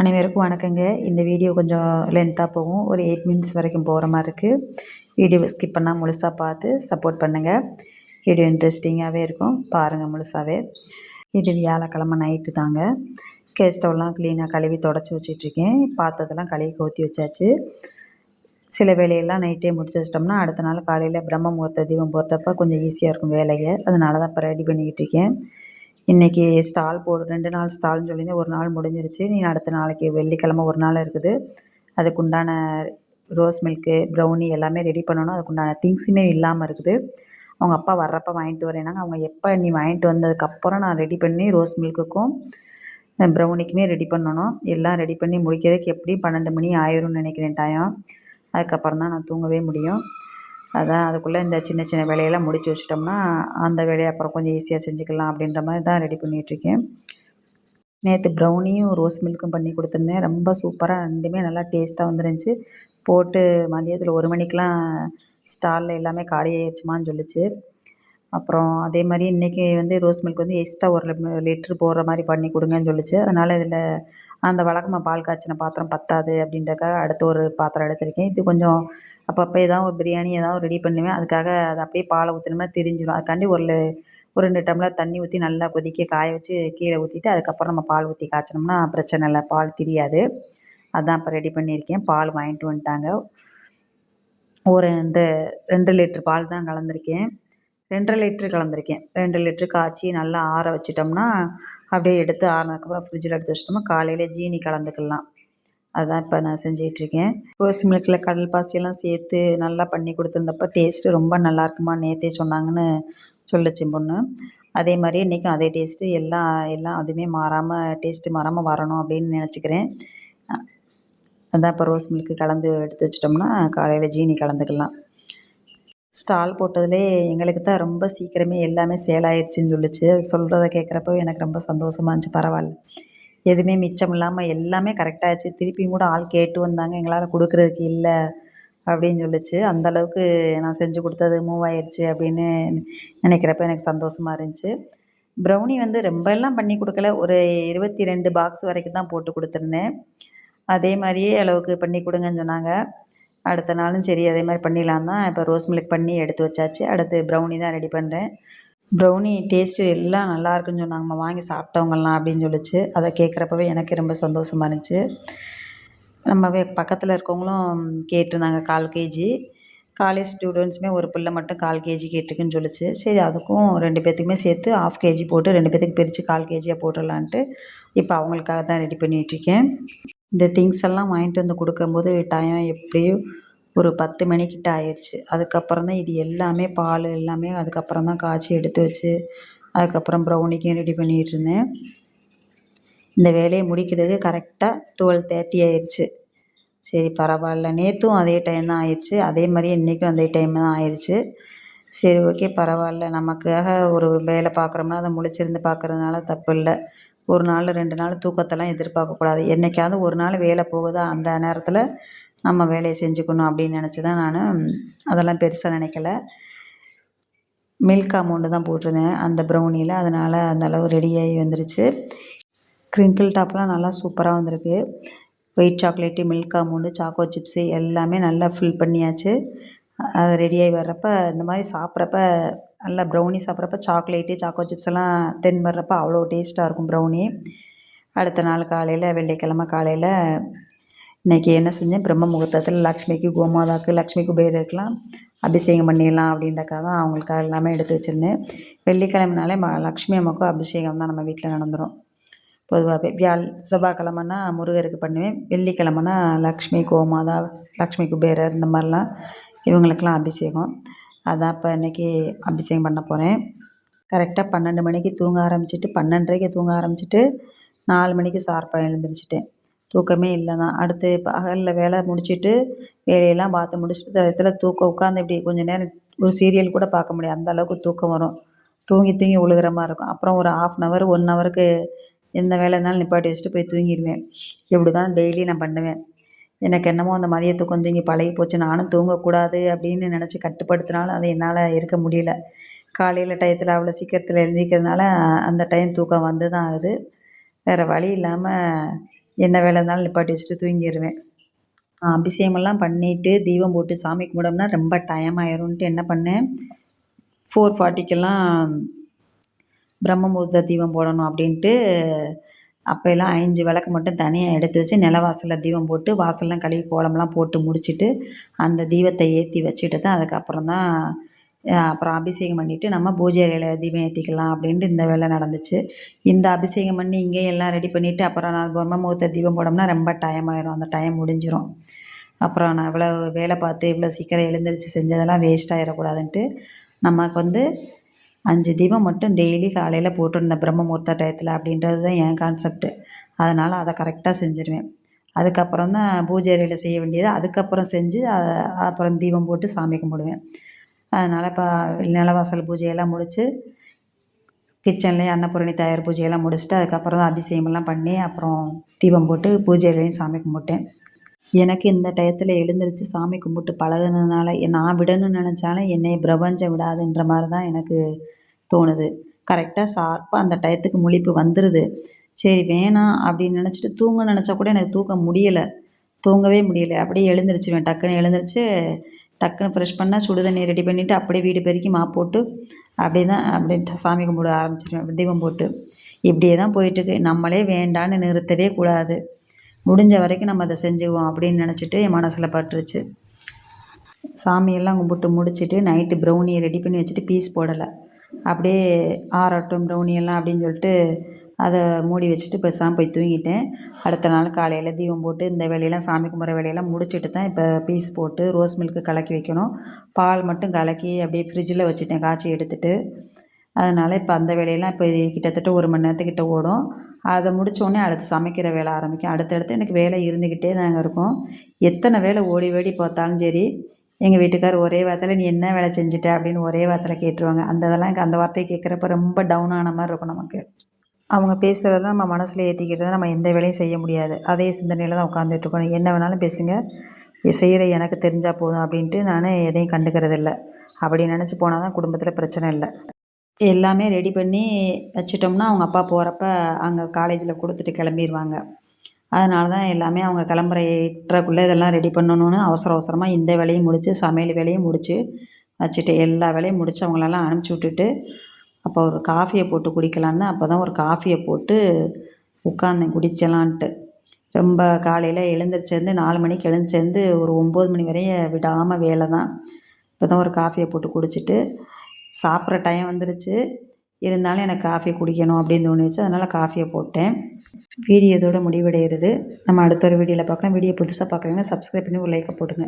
அனைவருக்கும் வணக்கங்க. இந்த வீடியோ கொஞ்சம் லென்த்தாக போகும். ஒரு எயிட் மினிட்ஸ் வரைக்கும் போகிற மாதிரி இருக்குது வீடியோவை ஸ்கிப் பண்ணால் முழுசாக பார்த்து சப்போர்ட் பண்ணுங்கள் வீடியோ இன்ட்ரெஸ்டிங்காகவே இருக்கும். பாருங்கள் முழுசாகவே இது வியாழக்கிழமை நைட்டு தாங்க. கேஸ் ஸ்டவ்லாம் க்ளீனாக கழுவி தொடச்சி வச்சிட்ருக்கேன் பார்த்ததெல்லாம் கழுவி கோத்தி வச்சாச்சு. சில வேலையெல்லாம் நைட்டே முடிச்சு வச்சிட்டோம்னா அடுத்த நாள் காலையில் பிரம்ம முகூர்த்த தீபம் போகிறப்ப கொஞ்சம் ஈஸியாக இருக்கும் வேலையை அதனால தான் இப்போ ரெடி பண்ணிக்கிட்டு இருக்கேன். இன்றைக்கி ஸ்டால் போடு ரெண்டு நாள் ஸ்டால்னு சொல்லியிருந்தேன். ஒரு நாள் முடிஞ்சிருச்சு. நீ அடுத்த நாளைக்கு வெள்ளிக்கிழமை ஒரு நாள் இருக்குது. அதுக்கு உண்டான ரோஸ் மில்க்கு ப்ரௌனி எல்லாமே ரெடி பண்ணணும். அதுக்குண்டான திங்ஸுமே இல்லாமல் இருக்குது. அவங்க அப்பா வர்றப்போ வாங்கிட்டு வரேனாங்க அவங்க எப்போ நீ வாங்கிட்டு வந்ததுக்கப்புறம் நான் ரெடி பண்ணி ரோஸ் மில்க்குக்கும் ப்ரௌனிக்குமே ரெடி பண்ணணும். எல்லாம் ரெடி பண்ணி முடிக்கிறதுக்கு எப்படியும் பன்னெண்டு மணி ஆயிரும்னு நினைக்கிறேன் டயம் அதுக்கப்புறம் தான் நான் தூங்கவே முடியும். அதான் அதுக்குள்ளே இந்த சின்ன சின்ன வேலையெல்லாம் முடித்து வச்சிட்டோம்னா அந்த வேலையை அப்புறம் கொஞ்சம் ஈஸியாக செஞ்சுக்கலாம் அப்படின்ற மாதிரி தான் ரெடி பண்ணிகிட்ருக்கேன். நேற்று ப்ரௌனியும் ரோஸ் மில்க்கும் பண்ணி கொடுத்துருந்தேன். ரொம்ப சூப்பராக ரெண்டுமே நல்லா டேஸ்ட்டாக வந்துருந்துச்சு. போட்டு மதியத்தில் ஒரு மணிக்கெலாம் ஸ்டாலில் எல்லாமே காலி ஆயிடுச்சுமான்னு சொல்லிச்சு. அப்புறம் அதே மாதிரி இன்றைக்கி வந்து ரோஸ் மில்க் வந்து எக்ஸ்ட்ரா ஒரு லிட்ரு போடுற மாதிரி பண்ணி கொடுங்கன்னு சொல்லிச்சு. அதனால் இதில் அந்த வழக்கமாக பால் காய்ச்சின பாத்திரம் பத்தாது அப்படின்றக்காக அடுத்த ஒரு பாத்திரம் எடுத்திருக்கேன். இது கொஞ்சம் அப்பப்போ ஏதாவது ஒரு பிரியாணி ஏதாவது ரெடி பண்ணுவேன். அதுக்காக அதை அப்படியே பாலை ஊற்றினோம்னா தெரிஞ்சிடும் அதுக்காண்டி ஒரு ஒரு ரெண்டு டம்ளர் தண்ணி ஊற்றி நல்லா கொதிக்க காய வச்சு கீழே ஊற்றிட்டு அதுக்கப்புறம் நம்ம பால் ஊற்றி காய்ச்சினோம்னா பிரச்சனை இல்லை. பால் தெரியாது. அதான் இப்போ ரெடி பண்ணியிருக்கேன். பால் வாங்கிட்டு வந்துட்டாங்க. ஒரு ரெண்டு ரெண்டு லிட்ரு பால் தான் கலந்துருக்கேன். ரெண்டரை லிட்ரு கலந்துருக்கேன். ரெண்டு லிட்ரு காய்ச்சி நல்லா ஆற வச்சிட்டோம்னா அப்படியே எடுத்து ஆறினதுக்கப்புறம் ஃப்ரிட்ஜில் எடுத்து வச்சிட்டோம்னா காலையில் ஜீனி கலந்துக்கலாம். அதுதான் இப்போ நான் செஞ்சிகிட்ருக்கேன் ரோஸ் மில்கில் கடல் பாசியெல்லாம் சேர்த்து நல்லா பண்ணி கொடுத்துருந்தப்ப டேஸ்ட்டு ரொம்ப நல்லா இருக்குமா நேற்றே சொன்னாங்கன்னு சொல்லிச்சு பொண்ணு. அதே மாதிரி இன்றைக்கும் அதே டேஸ்ட்டு எல்லாம் எல்லாம் அதுவுமே மாறாமல் டேஸ்ட்டு மாறாமல் வரணும் அப்படின்னு நினச்சிக்கிறேன். அதான் இப்போ ரோஸ் மில்க்கு கலந்து எடுத்து வச்சிட்டோம்னா காலையில் ஜீனி கலந்துக்கலாம். ஸ்டால் போட்டதுலே எங்களுக்கு தான் ரொம்ப சீக்கிரமே எல்லாமே சேல் ஆயிடுச்சுன்னு சொல்லிச்சு. சொல்கிறத கேட்குறப்போ எனக்கு ரொம்ப சந்தோஷமாக இருந்துச்சு பரவாயில்ல எதுவுமே மிச்சம் இல்லாமல் எல்லாமே கரெக்டாகிடுச்சு திருப்பியும் கூட ஆள் கேட்டு வந்தாங்க எங்களால் கொடுக்குறதுக்கு இல்லை அப்படின்னு சொல்லிச்சு. அந்தளவுக்கு நான் செஞ்சு கொடுத்தது மூவ் ஆயிடுச்சு அப்படின்னு நினைக்கிறப்ப எனக்கு சந்தோஷமாக இருந்துச்சு. ப்ரௌனி வந்து ரொம்ப எல்லாம் பண்ணி கொடுக்கல. ஒரு இருபத்தி ரெண்டு பாக்ஸ் வரைக்கும் தான் போட்டு கொடுத்துருந்தேன். அதே மாதிரியே அளவுக்கு பண்ணி கொடுங்கன்னு சொன்னாங்க. அடுத்த நாளும் சரி அதே மாதிரி பண்ணிடலாம் தான். இப்போ ரோஸ் மில்க் பண்ணி எடுத்து வச்சாச்சு. அடுத்து ப்ரௌனி தான் ரெடி பண்ணுறேன் ப்ரௌனி டேஸ்ட்டு எல்லாம் நல்லா இருக்குன்னு சொன்னாங்கம்மா. வாங்கி சாப்பிட்டவங்கலாம் அப்படின்னு சொல்லிச்சு. அதை கேட்குறப்பவே எனக்கு ரொம்ப சந்தோஷமாக இருந்துச்சு. நம்ம பக்கத்தில் இருக்கவங்களும் கேட்டிருந்தாங்க கால் கேஜி காலேஜ் ஸ்டூடெண்ட்ஸுமே ஒரு பிள்ளை மட்டும் கால் கேஜி கேட்டுக்குன்னு சொல்லிச்சு. சரி அதுக்கும் ரெண்டு பேர்த்துக்குமே சேர்த்து ஆஃப் கேஜி போட்டு ரெண்டு பேர்த்துக்கு பிரித்து கால் கேஜியாக போட்டுடலான்ட்டு இப்போ அவங்களுக்காக தான் ரெடி பண்ணிகிட்ருக்கேன் இந்த திங்ஸ் எல்லாம் வாங்கிட்டு வந்து கொடுக்கும்போது டைம் எப்படியும் ஒரு பத்து மணிக்கிட்ட ஆயிடுச்சு அதுக்கப்புறம் தான் இது எல்லாமே பால் எல்லாமே அதுக்கப்புறம் தான் காய்ச்சி எடுத்து வச்சு அதுக்கப்புறம் ப்ரௌனிக்கும் ரெடி பண்ணிகிட்டு இருந்தேன். இந்த வேலையை முடிக்கிறதுக்கு கரெக்டாக டுவெல் தேர்ட்டி ஆயிடுச்சு சரி பரவாயில்ல. நேற்றும் அதே டைம் தான் ஆயிடுச்சு அதே மாதிரி இன்றைக்கும் அதே டைம் தான் ஆயிடுச்சு சரி ஓகே பரவாயில்ல. நமக்காக ஒரு வேலை பார்க்குறோம்னா அதை முழிச்சிருந்து பார்க்குறதுனால தப்பு இல்லை. ஒரு நாள் ரெண்டு நாள் தூக்கத்தெல்லாம் எதிர்பார்க்கக்கூடாது என்றைக்காவது ஒரு நாள் வேலை போகுதா? அந்த நேரத்தில் நம்ம வேலையை செஞ்சுக்கணும் அப்படின்னு நினச்சி தான் நான் அதெல்லாம் பெருசாக நினைக்கல. மில்க் அமௌண்ட்டு தான் போட்டிருந்தேன். அந்த ப்ரௌனியில் அதனால் அந்தளவு ரெடியாகி வந்துருச்சு. க்ரிங்கிள் டாப்லாம் நல்லா சூப்பராக வந்திருக்கு. White chocolate milk amount choco chips எல்லாமே நல்லா ஃபில் பண்ணியாச்சு. அது ரெடியாகி வர்றப்ப இந்த மாதிரி சாப்பிட்றப்ப நல்லா ப்ரௌனி சாப்பிட்றப்ப சாக்லேட்டு சாக்கோ சிப்ஸ் எல்லாம் தென் அவ்வளோ டேஸ்ட்டாக இருக்கும் ப்ரௌனி அடுத்த நாள் காலையில் வெள்ளிக்கிழமை காலையில் இன்றைக்கி என்ன செஞ்சேன்? பிரம்ம முகூர்த்தத்தில் லக்ஷ்மிக்கு கோமாதாக்கு லக்ஷ்மி குபேரருக்கெலாம் அபிஷேகம் பண்ணிடலாம் அப்படின்றக்காக தான் அவங்களுக்காக எல்லாமே எடுத்து வச்சுருந்தேன். வெள்ளிக்கிழமைனாலே ம லக்ஷ்மி அம்மாவுக்கும் அபிஷேகம் தான் நம்ம வீட்டில் நடந்துடும் பொதுவாகவே வியாழ் செவ்வாய்க்கிழமைனா முருகருக்கு பண்ணுவேன். வெள்ளிக்கிழமைனா லக்ஷ்மி கோமாதா லக்ஷ்மி குபேரர் இந்த மாதிரிலாம் இவங்களுக்கெல்லாம் அபிஷேகம். அதான் இப்போ இன்றைக்கி அபிஷேகம் பண்ண போகிறேன் கரெக்டாக பன்னெண்டு மணிக்கு தூங்க ஆரம்பிச்சிட்டு பன்னெண்டரைக்கு தூங்க ஆரம்பிச்சிட்டு நாலு மணிக்கு சார்பாக எழுந்திரிச்சிட்டேன். தூக்கமே இல்லை தான் அடுத்து பகலில் வேலை முடிச்சுட்டு வேலையெல்லாம் பார்த்து முடிச்சுட்டு இடத்துல தூக்கம் உட்காந்து இப்படி கொஞ்சம் நேரம் ஒரு சீரியல் கூட பார்க்க முடியாது. அந்த அளவுக்கு தூக்கம் வரும். தூங்கி தூங்கி உழுகிற மாதிரி இருக்கும். அப்புறம் ஒரு ஆஃப் அன் ஹவர் ஒன் ஹவருக்கு எந்த வேலை இருந்தாலும் நிப்பாட்டி வச்சுட்டு போய் தூங்கிடுவேன் இப்படி தான் டெய்லி நான் பண்ணுவேன். எனக்கு என்னமோ அந்த மதியத்தை கொஞ்சம் இங்கே பழகி போச்சு. நானும் தூங்கக்கூடாது அப்படின்னு நினச்சி கட்டுப்படுத்தினாலும் அதை என்னால் இருக்க முடியல. காலையில் டயத்தில் அவ்வளோ சீக்கிரத்தில் எழுந்திக்கிறதுனால அந்த டைம் தூக்கம் வந்து தான் ஆகுது. வேறு வழி இல்லாமல் என்ன வேலை இருந்தாலும் நிப்பாட்டி வச்சுட்டு தூங்கிடுவேன் அபிஷேகமெல்லாம் பண்ணிவிட்டு தீபம் போட்டு சாமி கும்பிடோம்னா ரொம்ப டைம் ஆயிரும்ன்ட்டு என்ன பண்ணேன்? ஃபோர் ஃபார்ட்டிக்கெல்லாம் பிரம்மமுகூர்த்த தீபம் போடணும் அப்படின்ட்டு அப்போல்லாம் அஞ்சு விளக்கு மட்டும் தனியாக எடுத்து வச்சு நில வாசலில் தீபம் போட்டு வாசல்லாம் கழுவி கோலம்லாம் போட்டு முடிச்சுட்டு அந்த தீபத்தை ஏற்றி வச்சுட்டு தான் அதுக்கப்புறம் தான் அப்புறம் அபிஷேகம் பண்ணிவிட்டு நம்ம பூஜை அறையில் தீபம் ஏற்றிக்கலாம் அப்படின்ட்டு இந்த வேலை நடந்துச்சு. இந்த அபிஷேகம் பண்ணி இங்கேயே எல்லாம் ரெடி பண்ணிவிட்டு அப்புறம் நான் பொம்மை முகூர்த்த தீபம் போடோம்னா ரொம்ப டைம் ஆயிரும். அந்த டைம் முடிஞ்சிடும் அப்புறம் நான் இவ்வளோ வேலை பார்த்து இவ்வளோ சீக்கிரம் எழுந்திரிச்சு செஞ்சதெல்லாம் வேஸ்ட் ஆகிடக்கூடாதுன்ட்டு நமக்கு வந்து அஞ்சு தீபம் மட்டும் டெய்லி காலையில் போட்டுருந்தேன் பிரம்மமுகூர்த்த டயத்தில் அப்படின்றது தான் என் கான்செப்ட்டு அதனால் அதை கரெக்டாக செஞ்சுருவேன். அதுக்கப்புறம் தான் பூஜை அறையில் செய்ய வேண்டியது. அதுக்கப்புறம் செஞ்சு அப்புறம் தீபம் போட்டு சாமி கும்பிடுவேன். அதனால் இப்போ நிலவாசல் பூஜையெல்லாம் முடித்து கிச்சன்லேயே அன்னபூரணி தயார் பூஜையெல்லாம் முடிச்சுட்டு அதுக்கப்புறம் தான் அபிஷேகமெல்லாம் பண்ணி அப்புறம் தீபம் போட்டு பூஜை அறையிலையும் சாமி கும்பிட்டேன். எனக்கு இந்த டயத்தில் எழுந்திரிச்சு சாமி கும்பிட்டு பழகுனதுனால நான் விடணும்னு நினச்சாலும் என்னை பிரபஞ்சம் விடாதுன்ற மாதிரி தான் எனக்கு தோணுது. கரெக்டாக ஷார்ப்பாக அந்த டயத்துக்கு முழிப்பு வந்துடுது சரி வேணாம் அப்படின்னு நினச்சிட்டு தூங்க நினச்சா கூட எனக்கு தூக்க முடியலை. தூங்கவே முடியலை. அப்படியே எழுந்திரிச்சிருவேன். டக்குன்னு எழுந்திரிச்சு டக்குன்னு ஃப்ரெஷ் பண்ணால் சுடு தண்ணி ரெடி பண்ணிவிட்டு அப்படியே வீடு பெருக்கி மாப் போட்டு அப்படியே தான் அப்படியே சாமி கும்பிட ஆரம்பிச்சிருவேன். தீபம் போட்டு. இப்படியே தான் போயிட்டுருக்கு. நம்மளே வேண்டான்னு நிறுத்தவே கூடாது. முடிஞ்ச வரைக்கும் நம்ம அதை செஞ்சுக்குவோம் அப்படின்னு நினச்சிட்டு என் மனசில் பட்டுருச்சு. சாமியெல்லாம் கும்பிட்டு முடிச்சுட்டு நைட்டு ப்ரௌனியை ரெடி பண்ணி வச்சுட்டு பீஸ் போடலை. அப்படியே ஆறட்டும் ப்ரௌனி எல்லாம் அப்படின்னு சொல்லிட்டு அதை மூடி வச்சுட்டு பேசாமல் போய் தூங்கிட்டேன். அடுத்த நாள் காலையில் தீபம் போட்டு இந்த வேலையெல்லாம் சாமி கும்பிட்ற வேலையெல்லாம் முடிச்சுட்டு தான் இப்போ பீஸ் போட்டு ரோஸ் மில்க்கு கலக்கி வைக்கணும். பால் மட்டும் கலக்கி அப்படியே ஃப்ரிட்ஜில் வச்சுட்டேன் காய்ச்சி எடுத்துகிட்டு அதனால் இப்போ அந்த வேலையெல்லாம் இப்போ கிட்டத்தட்ட ஒரு மணி நேரத்துக்கிட்ட ஓடும். அதை முடித்தோடனே அடுத்து சமைக்கிற வேலை ஆரம்பிக்கும். அடுத்தடுத்து எனக்கு வேலை இருந்துக்கிட்டே தாங்க இருக்கும். எத்தனை வேலை ஓடி ஓடி பார்த்தாலும் சரி எங்கள் வீட்டுக்கார் ஒரே வார்த்தையில் நீ என்ன வேலை செஞ்சுட்ட? அப்படின்னு ஒரே வார்த்தையில் கேட்டுருவாங்க. அந்த இதெல்லாம் எனக்கு அந்த வார்த்தையை கேட்குறப்ப ரொம்ப டவுன் ஆன மாதிரி இருக்கும் நமக்கு. அவங்க பேசுகிறதெல்லாம் நம்ம மனசில் ஏற்றிக்கிட்டு நம்ம எந்த வேலையும் செய்ய முடியாது. அதே சிந்தனையில் தான் உட்காந்துட்டு இருக்கணும் என்ன வேணாலும் பேசுங்க. செய்கிற எனக்கு தெரிஞ்சால் போதும் அப்படின்ட்டு நான் எதையும் கண்டுக்கிறதில்ல. அப்படி நினச்சி போனால் தான் குடும்பத்தில் பிரச்சனை இல்லை. எல்லாமே ரெடி பண்ணி வச்சிட்டோம்னா அவங்க அப்பா போகிறப்ப அங்கே காலேஜில் கொடுத்துட்டு கிளம்பிடுவாங்க அதனால தான் எல்லாமே அவங்க கிளம்புற எட்டரைக்குள்ளே இதெல்லாம் ரெடி பண்ணணும்னு அவசர அவசரமாக இந்த வேலையும் முடித்து சமையல் வேலையும் முடித்து வச்சுட்டு எல்லா வேலையும் முடித்து அவங்களெல்லாம் அனுப்பிச்சி விட்டுட்டு அப்போ ஒரு காஃபியை போட்டு குடிக்கலான்னு அப்போ தான் ஒரு காஃபியை போட்டு உட்காந்தேன் குடிச்சலான்ட்டு. ரொம்ப காலையில் எழுந்திரிச்சேர்ந்து நாலு மணிக்கு எழுந்திரிச்சேருந்து ஒரு ஒம்பது மணி வரையும் விடாமல் வேலை தான். இப்போ தான் ஒரு காஃபியை போட்டு குடிச்சிட்டு சாப்பிட்ற டைம் வந்துருச்சு. இருந்தாலும் எனக்கு காஃபி குடிக்கணும் அப்படின்னு தோணிச்சு அதனால் காஃபியை போட்டேன். வீடியோ இதோட முடிவடைகிறது. நம்ம அடுத்த ஒரு வீடியோவில் பார்க்கலாம். வீடியோ புதுசாக பார்க்குறீங்கன்னா சப்ஸ்கிரைப் பண்ணி ஒரு லைக்கை போடுங்க